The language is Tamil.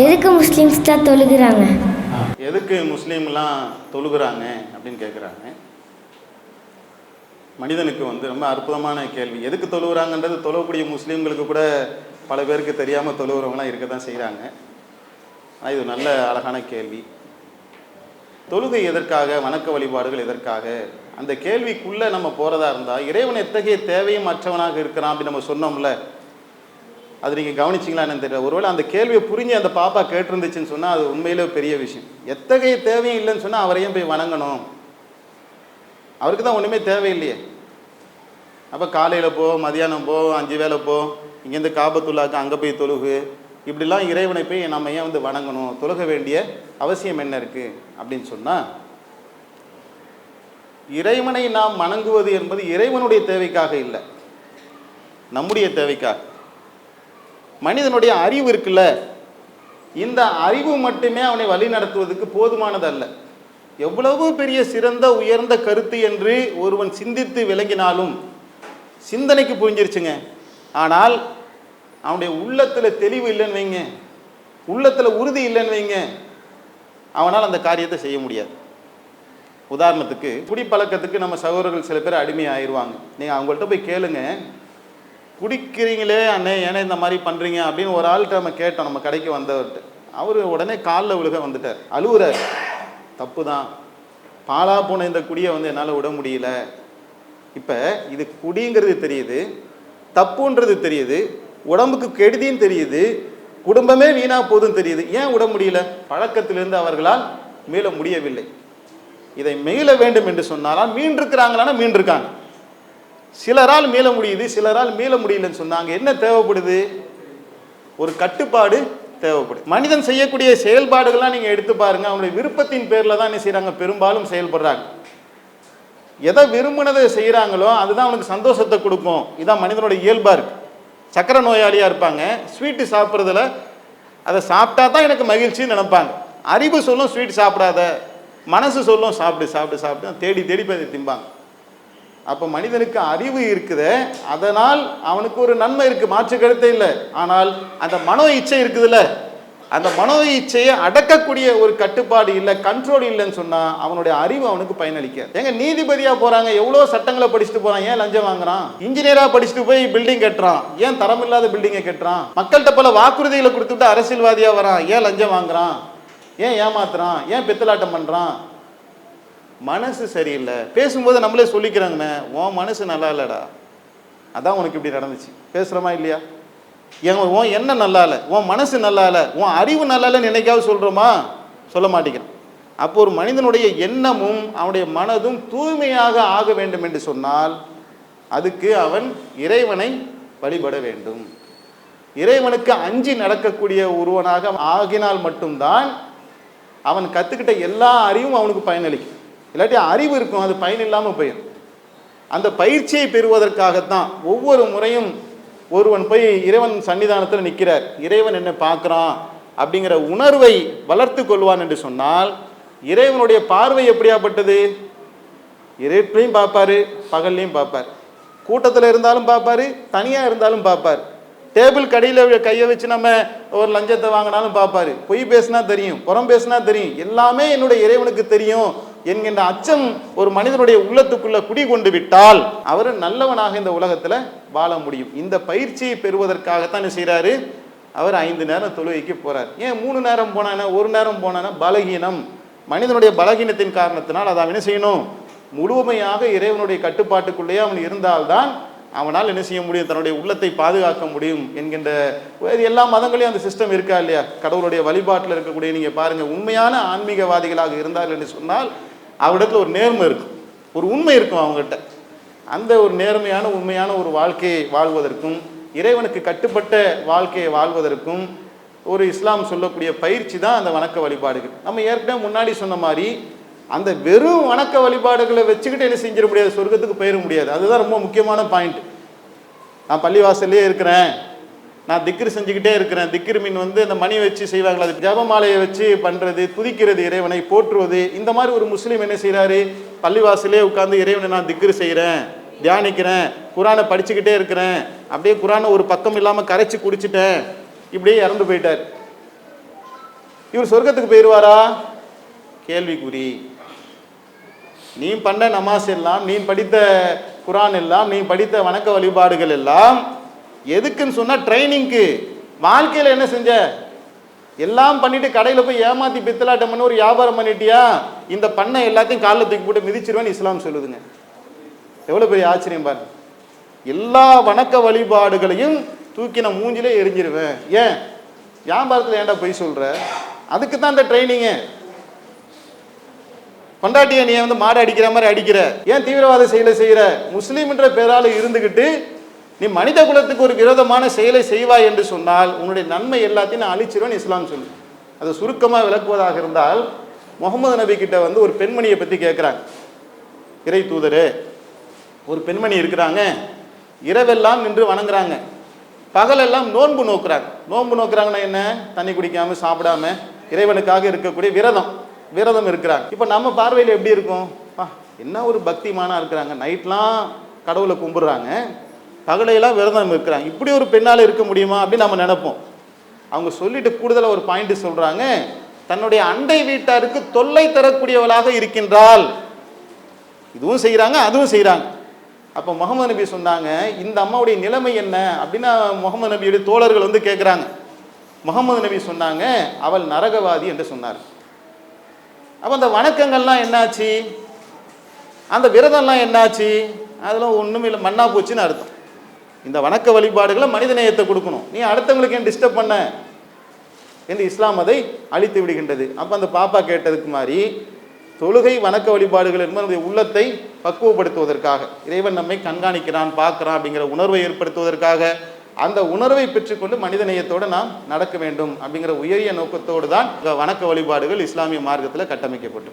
எதுக்கு முஸ்லீம்ஸ் தான் தொழுகிறாங்க? எதுக்கு முஸ்லீம்லாம் தொழுகிறாங்க அப்படின்னு கேட்குறாங்க மனிதனுக்கு வந்து ரொம்ப அற்புதமான கேள்வி. எதுக்கு தொழுகிறாங்கன்றது தொழக்கூடிய முஸ்லீம்களுக்கு கூட பல பேருக்கு தெரியாமல் தொழுகிறவங்களாம் இருக்க தான் செய்கிறாங்க ஆனால் இது நல்ல அழகான கேள்வி. தொழுகை எதற்காக வணக்க வழிபாடுகள் எதற்காக? அந்த கேள்விக்குள்ளே நம்ம போகிறதா இருந்தால் இறைவன் எத்தகைய தேவையும் மற்றவனாக இருக்கிறான் அப்படின்னு நம்ம சொன்னோம்ல அது நீங்கள் கவனிச்சிங்களா என்னன்னு தெரியல. ஒருவேளை அந்த கேள்வியை புரிஞ்சு அந்த பாப்பா கேட்டிருந்துச்சுன்னு சொன்னால் அது உண்மையிலே பெரிய விஷயம். எத்தகைய தேவையும் இல்லைன்னு சொன்னால் அவரையும் போய் வணங்கணும்? அவருக்கு தான் ஒன்றுமே தேவையில்லையே. அப்போ காலையில் போ மதியானம் போ அஞ்சு வேளை போ இங்கேருந்து காபத்துள்ளாக்கு அங்கே போய் தொழுகு. இப்படிலாம் இறைவனை போய் நம்ம ஏன் வந்து வணங்கணும்? தொழுக வேண்டிய அவசியம் என்ன இருக்குது அப்படின்னு சொன்னால் இறைவனை நாம் வணங்குவது என்பது இறைவனுடைய தேவைக்காக இல்லை. நம்முடைய தேவைக்காக. மனிதனுடைய அறிவு இருக்குல்ல? இந்த அறிவு மட்டுமே அவனை வழி நடத்துவதற்கு போதுமானதல்ல. எவ்வளவு பெரிய சிறந்த உயர்ந்த கருத்து என்று ஒருவன் சிந்தித்து விளங்கினாலும் சிந்தனைக்கு புரிஞ்சிருச்சுங்க. ஆனால் அவனுடைய உள்ளத்தில் தெளிவு இல்லைன்னு வைங்க. உள்ளத்தில் உறுதி இல்லைன்னு வைங்க. அவனால் அந்த காரியத்தை செய்ய முடியாது. உதாரணத்துக்கு குடிப்பழக்கத்துக்கு நம்ம சகோதரர்கள் சில பேர் அடிமை ஆயிடுவாங்க நீங்கள் அவங்கள்ட்ட போய் கேளுங்க. குடிக்கிறீங்களே அண்ணே ஏன்னா இந்த மாதிரி பண்ணுறீங்க அப்படின்னு ஒரு ஆள்கிட்ட நம்ம கேட்டோம் நம்ம கடைக்கு வந்தவர்கிட்ட. அவர் உடனே காலில் விழுக வந்துட்டார். அழுவுறார். தப்பு தான் பாலா போன இந்த குடியை வந்து என்னால் விட முடியல. இப்போ இது குடிங்கிறது தெரியுது தப்புன்றது தெரியுது உடம்புக்கு கெடுதின்னு தெரியுது குடும்பமே வீணா போதும் தெரியுது. ஏன் விட முடியல? பழக்கத்திலிருந்து அவர்களால் மீள முடியவில்லை. இதை மீள வேண்டும் என்று சொன்னாலும் மீண்டிருக்கிறாங்களான்னா மீண்டிருக்காங்க. சிலரால் மீள முடியுது சிலரால் மீள முடியலன்னு சொன்னாங்க. என்ன தேவைப்படுது? ஒரு கட்டுப்பாடு தேவைப்படுது மனிதன் செய்யக்கூடிய செயல்பாடுகள்லாம் நீங்கள் எடுத்து பாருங்கள் அவனுடைய விருப்பத்தின் பேரில் தான் என்ன செய்கிறாங்க பெரும்பாலும் செயல்படுறாங்க. எதை விரும்பினதை செய்கிறாங்களோ அதுதான் அவனுக்கு சந்தோஷத்தை கொடுக்கும். இதான் மனிதனோட இயல்பாக இருக்குது சக்கரை நோயாளியாக இருப்பாங்க. ஸ்வீட்டு சாப்பிட்றதுல அதை சாப்பிட்டா தான் எனக்கு மகிழ்ச்சின்னு நினைப்பாங்க. அறிவு சொல்லும் ஸ்வீட் சாப்பிடாத மனசு சொல்லும் சாப்பிடு சாப்பிடு சாப்பிட்டு தேடி தேடி போய் திம்பாங்க. அப்போ மனிதனுக்கு அறிவு இருக்குது அதனால் அவனுக்கு ஒரு நன்மை இருக்குது மாற்று கருத்தே இல்லை. ஆனால் அந்த மனோ இச்சை இருக்குதுல்ல அந்த மனோ இச்சையை அடக்கக்கூடிய ஒரு கட்டுப்பாடு இல்லை கண்ட்ரோல் இல்லைன்னு சொன்னால் அவனுடைய அறிவு அவனுக்கு பயனளிக்காது. எங்க நீதிபதியாக போகிறாங்க எவ்வளோ சட்டங்களை படிச்சுட்டு போகிறான் ஏன் லஞ்சம் வாங்குறான்? இன்ஜினியராக படிச்சுட்டு போய் பில்டிங் கட்டுறான் ஏன் தரமில்லாத பில்டிங்கை கட்டுறான்? மக்கள்கிட்ட பல வாக்குறுதிகளை கொடுத்துட்டு அரசியல்வாதியாக வரான் ஏன் லஞ்சம் வாங்குறான்? ஏன் ஏமாத்துறான்? ஏன் பித்தலாட்டம் பண்ணுறான் மனசு சரியில்லை. பேசும்போது நம்மளே சொல்லிக்கிறாங்கண்ணே உன் மனசு நல்லா இல்லைடா. அதான் உனக்கு இப்படி நடந்துச்சு. பேசுகிறோமா இல்லையா? என் உன் என்ன நல்லா இல்லை. உன் மனசு நல்லா இல்லை. உன் அறிவு நல்லா இல்லைன்னு என்னைக்காவது சொல்கிறோமா சொல்ல மாட்டேங்கிறான். அப்போ ஒரு மனிதனுடைய எண்ணமும் அவனுடைய மனதும் தூய்மையாக ஆக வேண்டும் என்று சொன்னால் அதுக்கு அவன் இறைவனை வழிபட வேண்டும். இறைவனுக்கு அஞ்சி நடக்கக்கூடிய ஒருவனாக ஆகினால் மட்டும்தான் அவன் கற்றுக்கிட்ட எல்லா அறிவும் அவனுக்கு பயனளிக்கும். இல்லாட்டி அறிவு இருக்கும் அது பயன் இல்லாமல் போயிடும் அந்த பயிற்சியை பெறுவதற்காகத்தான் ஒவ்வொரு முறையும் ஒருவன் போய் இறைவன் சன்னிதானத்தில் நிற்கிறார் இறைவன் என்ன பார்க்குறான் அப்படிங்கிற உணர்வை வளர்த்து கொள்வான் என்று சொன்னால் இறைவனுடைய பார்வை எப்படியாப்பட்டது? இருட்லையும் பார்ப்பாரு பகல்லையும் பார்ப்பார். கூட்டத்தில் இருந்தாலும் பார்ப்பாரு தனியாக இருந்தாலும் பார்ப்பார். டேபிள் கடையில் கையை வச்சு நம்ம ஒரு லஞ்சத்தை வாங்கினாலும் பார்ப்பாரு. பொய் பேசுனா தெரியும் புறம் பேசுனா தெரியும். எல்லாமே என்னுடைய இறைவனுக்கு தெரியும். என்கின்ற அச்சம் ஒரு மனிதனுடைய உள்ளத்துக்குள்ள குடி கொண்டு விட்டால் அவர் நல்லவனாக இந்த உலகத்தில் வாழ முடியும். இந்த பயிற்சியை பெறுவதற்காகத்தான் செய்கிறாரு அவர் ஐந்து நேரம் தொழுகைக்கு போறார். ஏன் மூணு நேரம் போனானா ஒரு நேரம் போனானா? பலகீனம். மனிதனுடைய பலகீனத்தின் காரணத்தினால் அதை அவன் என்ன செய்யணும்? முழுமையாக இறைவனுடைய கட்டுப்பாட்டுக்குள்ளேயே அவன் இருந்தால்தான் அவனால் என்ன செய்ய முடியும்? தன்னுடைய உள்ளத்தை பாதுகாக்க முடியும் என்கின்ற இது எல்லா மதங்களையும் அந்த சிஸ்டம் இருக்கா இல்லையா? கடவுளுடைய வழிபாட்டில் இருக்கக்கூடிய நீங்கள் பாருங்கள் உண்மையான ஆன்மீகவாதிகளாக இருந்தார்கள் என்று சொன்னால் அவரிடத்துல ஒரு நேர்மை இருக்கும். ஒரு உண்மை இருக்கும் அவங்ககிட்ட. அந்த ஒரு நேர்மையான உண்மையான ஒரு வாழ்க்கையை வாழ்வதற்கும் இறைவனுக்கு கட்டுப்பட்ட வாழ்க்கையை வாழ்வதற்கும் ஒரு இஸ்லாம் சொல்லக்கூடிய பயிற்சி தான் அந்த வணக்க வழிபாடுகள். நம்ம ஏற்கனவே முன்னாடி சொன்ன மாதிரி அந்த வெறும் வணக்க வழிபாடுகளை வச்சுக்கிட்டு என்ன செஞ்சிட முடியாது சொர்க்கத்துக்கு போயிட முடியாது. அதுதான் ரொம்ப முக்கியமான பாயிண்ட் நான் பள்ளிவாசல்லே இருக்கிறேன். நான் திக்ரு செஞ்சுக்கிட்டே இருக்கிறேன். திக்ரு மீன் வந்து இந்த மணி வச்சு செய்வாங்களா? அது ஜபமாலையை வச்சு பண்ணுறது துதிக்கிறது இறைவனை போற்றுவது இந்த மாதிரி ஒரு முஸ்லீம் என்ன செய்கிறாரு பள்ளிவாசலே உட்காந்து இறைவனை நான் திக்ரு செய்கிறேன் தியானிக்கிறேன் குரானை படிச்சுக்கிட்டே இருக்கிறேன். அப்படியே குரானை ஒரு பக்கம் இல்லாமல் கரைச்சி குடிச்சிட்டேன். இப்படியே இறந்து போயிட்டார். இவர் சொர்க்கத்துக்கு போயிடுவாரா கேள்விக்குறி. நீ பண்ண நமாஸ் எல்லாம் நீ படித்த குரான் எல்லாம் நீ படித்த வணக்க வழிபாடுகள் எல்லாம் எதுக்குன்னு சொன்னால் ட்ரைனிங்க்கு. வாழ்க்கையில் என்ன செஞ்ச? எல்லாம் பண்ணிட்டு கடையில் போய் ஏமாத்தி பித்தலாட்டம் பண்ணி ஒரு வியாபாரம் பண்ணிட்டியா? இந்த பண்ணை எல்லாத்தையும் காலில் தூக்கி போட்டு மிதிச்சிருவேன்னு இஸ்லாம் சொல்லுதுங்க. எவ்வளோ பெரிய ஆச்சரியம் பாருங்க. எல்லா வணக்க வழிபாடுகளையும் தூக்கி நான் மூஞ்சிலே எரிஞ்சிருவேன். ஏன்? வியாபாரத்தில் ஏன்டா போய் சொல்கிற அதுக்கு தான் இந்த ட்ரைனிங்கு. பொண்டாட்டியை நீ வந்து மாடு அடிக்கிற மாதிரி அடிக்கிற. ஏன் தீவிரவாத செயலை செய்கிற முஸ்லீம்ன்ற பேரால் இருந்துக்கிட்டு நீ மனித குலத்துக்கு ஒரு விரோதமான செயலை செய்வாய் என்று சொன்னால் உன்னுடைய நன்மை எல்லாத்தையும் நான் அழிச்சிருவேன் இஸ்லாம் சொல்லு. அதை சுருக்கமாக விளக்குவதாக இருந்தால் முகமது நபி கிட்ட வந்து ஒரு பெண்மணியை பற்றி கேட்குறாங்க இறை தூதர் ஒரு பெண்மணி இருக்கிறாங்க. இரவெல்லாம் நின்று வணங்குறாங்க. பகலெல்லாம் நோன்பு நோக்குறாங்க. நோன்பு நோக்குறாங்கன்னா என்ன? தண்ணி குடிக்காம சாப்பிடாம இறைவனுக்காக இருக்கக்கூடிய விரதம். விரதம் இருக்கிறாங்க. இப்போ நம்ம பார்வையில் எப்படி இருக்கும்? என்ன ஒரு பக்திமானா இருக்கிறாங்க. நைட்லாம் கடவுளை கும்பிடுறாங்க. பகலையெல்லாம் விரதம் இருக்கிறாங்க. இப்படி ஒரு பெண்ணால் இருக்க முடியுமா அப்படின்னு நம்ம நினைப்போம். அவங்க சொல்லிட்டு கூடுதலாக ஒரு பாயிண்ட் சொல்றாங்க. தன்னுடைய அண்டை வீட்டாருக்கு தொல்லை தரக்கூடியவளாக இருக்கின்றாள். இதுவும் செய்கிறாங்க அதுவும் செய்கிறாங்க அப்போ முகமது நபி சொன்னாங்க இந்த அம்மாவுடைய நிலைமை என்ன அப்படின்னா முகமது நபியுடைய தோழர்கள் வந்து கேட்குறாங்க முகமது நபி சொன்னாங்க அவள் நரகவாதி என்று சொன்னார். அப்போ அந்த வணக்கங்கள்லாம் என்னாச்சு? அந்த விரதம்லாம் என்னாச்சு? அதெல்லாம் ஒன்றுமே இல்லை மண்ணா போச்சுன்னு அர்த்தம். இந்த வணக்க வழிபாடுகளை மனித நேயத்தை கொடுக்கணும். நீ அடுத்தவங்களுக்கு ஏன் டிஸ்டர்ப் பண்ண? என்று இஸ்லாம் அதை அழித்து விடுகின்றது. அப்போ அந்த பாப்பா கேட்டதுக்கு மாதிரி தொழுகை வணக்க வழிபாடுகள் என்பது நம்முடைய உள்ளத்தை பக்குவப்படுத்துவதற்காக இறைவன் நம்மை கண்காணிக்கிறான் பார்க்குறான் அப்படிங்கிற உணர்வை ஏற்படுத்துவதற்காக அந்த உணர்வை பெற்றுக்கொண்டு மனித நேயத்தோடு நாம் நடக்க வேண்டும் அப்படிங்கிற உயரிய நோக்கத்தோடு தான் வணக்க வழிபாடுகள் இஸ்லாமிய மார்க்கத்தில் கட்டமைக்கப்பட்டு